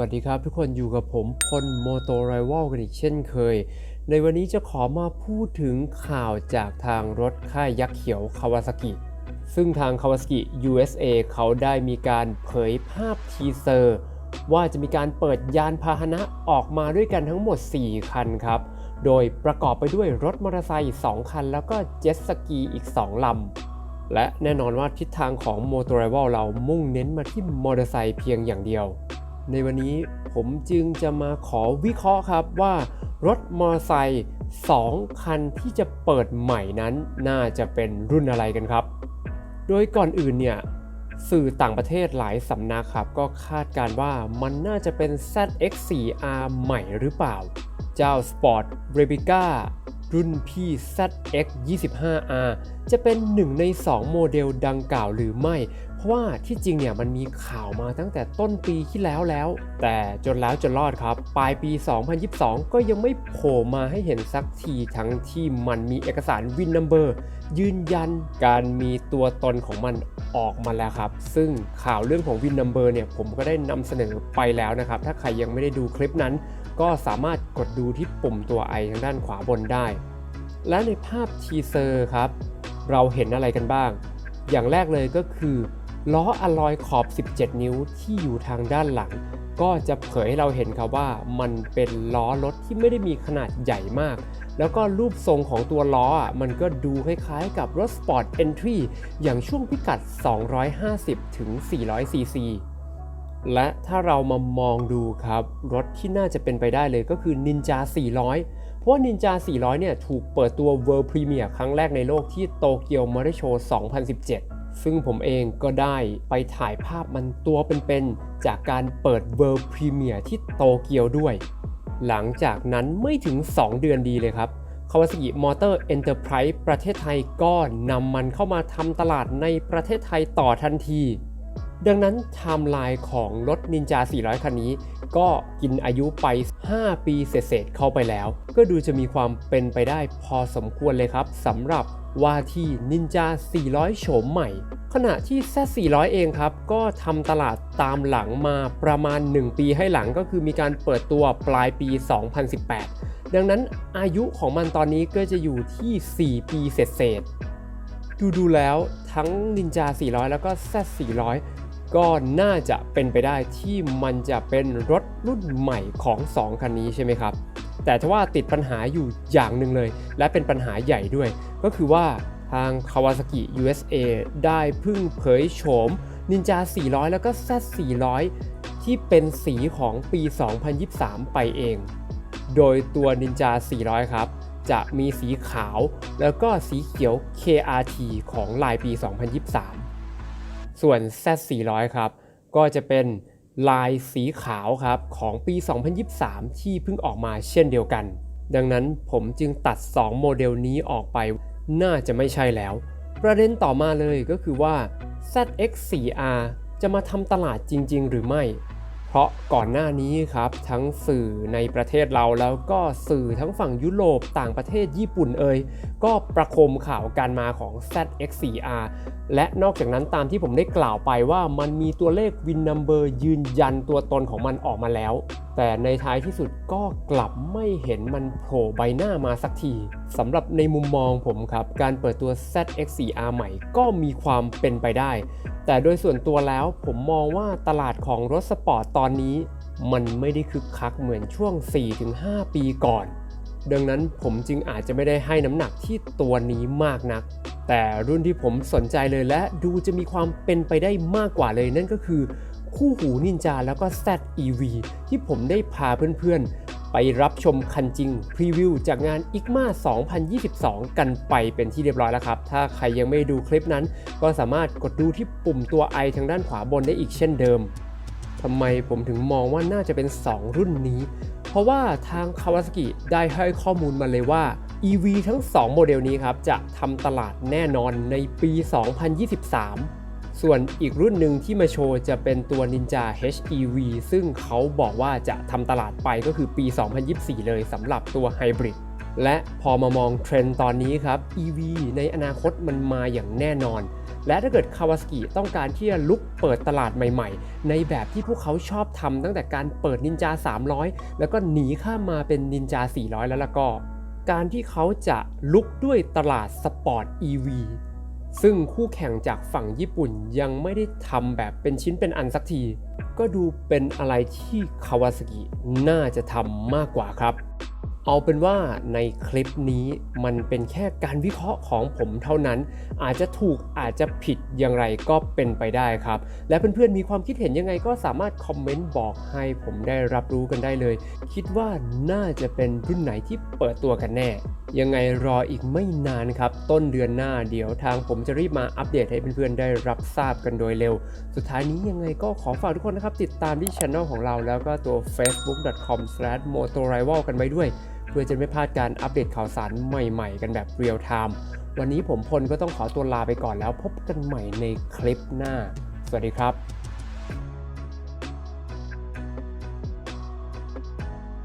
วัสดีครับทุกคนอยู่กับผมพลโมโตไรว l กันอีกเช่นเคย ในวันนี้จะขอมาพูดถึงข่าวจากทางรถค่ายยักษ์เขียวคาวาซากิซึ่งทางคาวาซากิ USA เขาได้มีการเผยภาพทีเซอร์ ว่าจะมีการเปิดยานพาหนะออกมาด้วยกันทั้งหมด 4 คันครับ โดยประกอบไปด้วยรถมอเตอร์ไซค์2คัน แล้วก็เจ็ตสกีอีก 2 ลำและแน่นอนว่าทิศทางของ m o t o r i v a l เรามุ่งเน้นมาที่มอเตอร์ไซค์เพียงอย่างเดียว ในวันนี้ผมจึงจะมาขอวิเคราะห์ครับว่ารถมอเตอร์ไซค์2คันที่จะเปิดใหม่นั้นน่าจะเป็นรุ่นอะไรกันครับ โดยก่อนอื่นเนี่ยสื่อต่างประเทศหลายสำนักครับ ก็คาดการว่ามันน่าจะเป็น ZX4R ใหม่หรือเปล่า เจ้า Sport Replica รุ่นพี่ ZX25R จะเป็นหนึ่งใน 2 โมเดลดังกล่าวหรือไม่ เพราะว่าที่จริงเนี่ยมันมีข่าวมาตั้งแต่ต้นปีที่แล้วแล้ว แต่จนแล้วจนรอดครับ ปลายปี 2022 ก็ยังไม่โผล่มาให้เห็นสักทีทั้งที่มันมีเอกสารวินนัมเบอร์ยืนยันการมีตัวตนของมันออกมาแล้วครับ ซึ่งข่าวเรื่องของวินนัมเบอร์เนี่ยผมก็ได้นำเสนอไปแล้วนะครับ ถ้าใครยังไม่ได้ดูคลิปนั้น ก็สามารถกดดูที่ปุ่มตัวไอทางด้านขวาบนได้ และในภาพทีเซอร์ครับ เราเห็นอะไรกันบ้าง อย่างแรกเลยก็คือ ล้ออะลอยขอบ 17 นิ้วที่อยู่ทางด้านหลัง ก็จะเผยให้เราเห็นครับว่ามันเป็นล้อรถที่ไม่ได้มีขนาดใหญ่มาก แล้วก็รูปทรงของตัวล้ออะมันก็ดูคล้ายๆกับรถ Sport Entry อย่างช่วงพิกัด 250-400ซีซี และถ้าเรามามองดูครับรถที่น่าจะเป็นไปได้เลยก็คือ Ninja 400 เพราะว่า Ninja 400 เนี่ยถูกเปิดตัว World Premiere ครั้งแรกในโลกที่โตเกียวมอเตอร์โชว์2017 ซึ่งผมเองก็ได้ไปถ่ายภาพมันตัวเป็นๆจากการเปิด World Premiere ที่โตเกียวด้วย หลังจากนั้นไม่ถึง 2 เดือนดีเลยครับ Kawasaki Motor Enterprise ประเทศไทยก็นำมันเข้ามาทำตลาดในประเทศไทยต่อทันที ดังนั้นไทม์ไลน์ของรถ Ninja 400 คันนี้ ก็กินอายุไป 5 ปีเศษๆเข้าไปแล้ว ก็ดูจะมีความเป็นไปได้พอสมควรเลยครับสำหรับว่าที่ Ninja 400 โฉมใหม่ ขณะที่ Z400 เองครับ ก็ทำตลาดตามหลังมาประมาณ 1 ปีให้หลังก็คือมีการเปิดตัวปลายปี 2018 ดังนั้นอายุของมันตอนนี้ก็จะอยู่ที่ 4 ปีเศษๆดูดูๆแล้วทั้ง Ninja 400 แล้วก็ Z400 ก็น่าจะเป็นไปได้ที่มันจะเป็นรถรุ่นใหม่ของ 2 คันนี้ใช่ไหมครับ แต่ถ้าว่าติดปัญหาอยู่อย่างหนึ่งเลย และเป็นปัญหาใหญ่ด้วย ก็คือว่าทาง Kawasaki USA ได้เพิ่งเผยโฉม Ninja 400 แล้วก็ Z 400 ที่เป็นสีของปี 2023 ไปเอง โดยตัว Ninja 400 ครับ จะมีสีขาวแล้วก็สีเขียว KRT ของลายปี 2023 ส่วน Z 400 ครับก็จะเป็นลายสีขาวครับของปี 2023 ที่เพิ่งออกมาเช่นเดียวกัน ดังนั้นผมจึงตัด 2 โมเดลนี้ออกไป น่าจะไม่ใช่แล้ว ประเด็นต่อมาเลยก็คือว่า ZX4R จะมาทำตลาดจริง ๆ หรือไม่ เพราะก่อนหน้านี้ครับทั้งสื่อในประเทศเราแล้วก็สื่อทั้งฝั่งยุโรปต่างประเทศญี่ปุ่นเอ่ยก็ประคมข่าวการมาของ ZX4R และนอกจากนั้นตามที่ผมได้กล่าวไปว่ามันมีตัวเลขวินนัมเบอร์ยืนยันตัวตนของมันออกมาแล้ว แต่ในท้ายที่สุดก็กลับไม่เห็นมันโผล่ใบหน้ามาสักทีสำหรับในมุมมองผมครับ การเปิดตัว ZX4R ใหม่ก็มีความเป็นไปได้ แต่โดยส่วนตัวแล้วผมมองว่าตลาดของรถสปอร์ตตอนนี้ มันไม่ได้คึกคักเหมือนช่วง 4-5 ปีก่อน ดังนั้นผมจึงอาจจะไม่ได้ให้น้ำหนักที่ตัวนี้มากนัก แต่รุ่นที่ผมสนใจเลยและดูจะมีความเป็นไปได้มากกว่าเลยนั่นก็คือ คู่หูนินจาแล้วก็ ZEV ที่ผมได้พาเพื่อนๆ ไปรับชมคันจริง พรีวิวจากงาน ICMA 2022 กันไปเป็นที่เรียบร้อยแล้วครับ ถ้าใครยังไม่ดูคลิปนั้น ก็สามารถกดดูที่ปุ่มตัว i ทางด้านขวาบนได้อีกเช่นเดิมทำไมผมถึงมองว่าน่าจะเป็น 2 รุ่นนี้ เพราะว่าทาง Kawasaki ได้ให้ข้อมูลมาเลยว่า EV ทั้ง 2 โมเดลนี้ครับ จะทำตลาดแน่นอนในปี 2023 ส่วนอีกรุ่นหนึ่งที่มาโชว์จะเป็นตัว Ninja HEV ซึ่งเขาบอกว่าจะทำตลาดไปก็คือปี 2024 เลยสำหรับตัวไฮบริดและพอมามองเทรนด์ตอนนี้ครับ EV ในอนาคตมันมาอย่างแน่นอน และถ้าเกิดคาวาสกิต้องการที่จะลุกเปิดตลาดใหม่ๆ ในแบบที่พวกเขาชอบทำตั้งแต่การเปิดนินจา 300 แล้วก็หนีข้ามมาเป็นนินจา 400 แล้วล่ะก็ การที่เขาจะลุกด้วยตลาดสปอร์ต EV ซึ่งคู่แข่งจากฝั่งญี่ปุ่นยังไม่ได้ทำแบบเป็นชิ้นเป็นอันสักที ก็ดูเป็นอะไรที่คาวาสกิน่าจะทำมากกว่าครับ เอาเป็นว่าในคลิปนี้มันเป็นแค่การวิเคราะห์ของผมเท่านั้น อาจจะถูกอาจจะผิดอย่างไรก็เป็นไปได้ครับ และเพื่อนๆมีความคิดเห็นยังไงก็สามารถคอมเมนต์บอกให้ผมได้รับรู้กันได้เลย คิดว่าน่าจะเป็นรุ่นไหนที่เปิดตัวกันแน่ ยังไงรออีกไม่นานครับ ต้นเดือนหน้าเดี๋ยวทางผมจะรีบมาอัปเดตให้เพื่อนๆได้รับทราบกันโดยเร็ว สุดท้ายนี้ยังไงก็ขอฝากทุกคนนะครับติดตามที่ช่องของเราแล้วก็ตัว facebook.com/motorival กันไว้ด้วย เพื่อจะไม่พลาดการอัปเดตข่าวสารใหม่ๆ กันแบบเรียลไทม์วันนี้ผมพลก็ต้องขอตัวลาไปก่อนแล้วพบกันใหม่ในคลิปหน้า สวัสดีครับ